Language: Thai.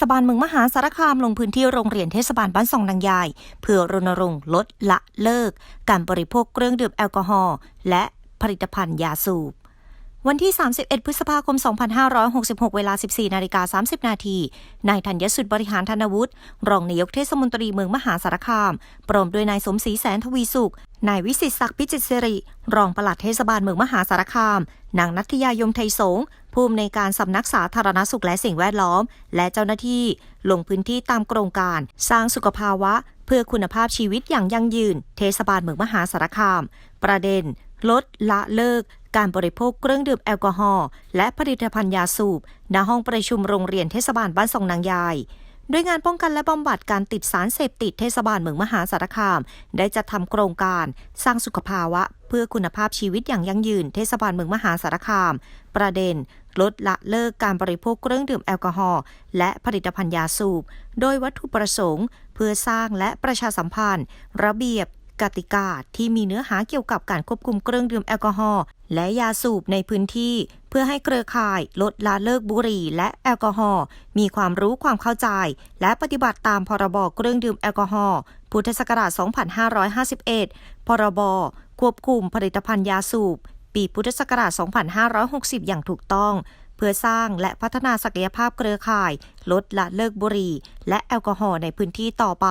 ศบาลเมืองมหาสารคามลงพื้นที่โรงเรียนเทศบาลบ้านสองนางยาย เพื่อรณรงค์ลดละเลิก การบริโภคเครื่องดื่มแอลกอฮอล์และผลิตภัณฑ์ยาสูบ วันที่ 31 พฤษภาคม 2566 เวลา 14 นาฬิกา 30 นาที นายธัญสุดบริหารธนวุฒิ รองนายกเทศมนตรีเมืองมหาสารคาม พร้อมด้วยนายสมศรีแสนทวีสุข นายวิสิตศักดิ์พิจิตรสิริ รองปลัดเทศบาลเมืองมหาสารคาม นางนัทยายมไทยสงผู้อำนวยการสำนักสาธารณสุขและสิ่งแวดล้อม และเจ้าหน้าที่ ลงพื้นที่ตามโครงการ สร้างสุขภาวะ เพื่อคุณภาพชีวิตอย่างยั่งยืน เทศบาลเมืองมหาสารคาม ประเด็น ลดละเลิก การบริโภคเครื่องดื่มแอลกอฮอล์และผลิตภัณฑ์ยาสูบณห้องประชุมโรงเรียนเทศบาลบ้านทรงนางยายด้วยงานป้องกันและบำบัดการติดสารเสพติดเทศบาลเมืองมหาสารคาม ได้จัดทำโครงการสร้างสุขภาวะ เพื่อคุณภาพชีวิตอย่างยั่งยืน เทศบาลเมืองมหาสารคาม ประเด็น ลดละเลิกการบริโภคเครื่องดื่มแอลกอฮอล์และผลิตภัณฑ์ยาสูบ โดยวัตถุประสงค์ เพื่อสร้างและประชาสัมพันธ์ ระเบียบ กติกาที่มีเนื้อหาเกี่ยวกับการควบคุมเครื่องดื่มแอลกอฮอล์และยาสูบในพื้นที่ เพื่อให้เครือข่ายลดละเลิกบุหรี่และแอลกอฮอล์มีความรู้ความเข้าใจ และปฏิบัติตามพรบเครื่องดื่มแอลกอฮอล์พุทธศักราช 2551 พรบควบคุมผลิตภัณฑ์ยาสูบ ปีพุทธศักราช 2560 อย่างถูกต้อง เพื่อสร้างและพัฒนาศักยภาพเครือข่าย ลดละเลิกบุหรี่ และแอลกอฮอล์ในพื้นที่ต่อไป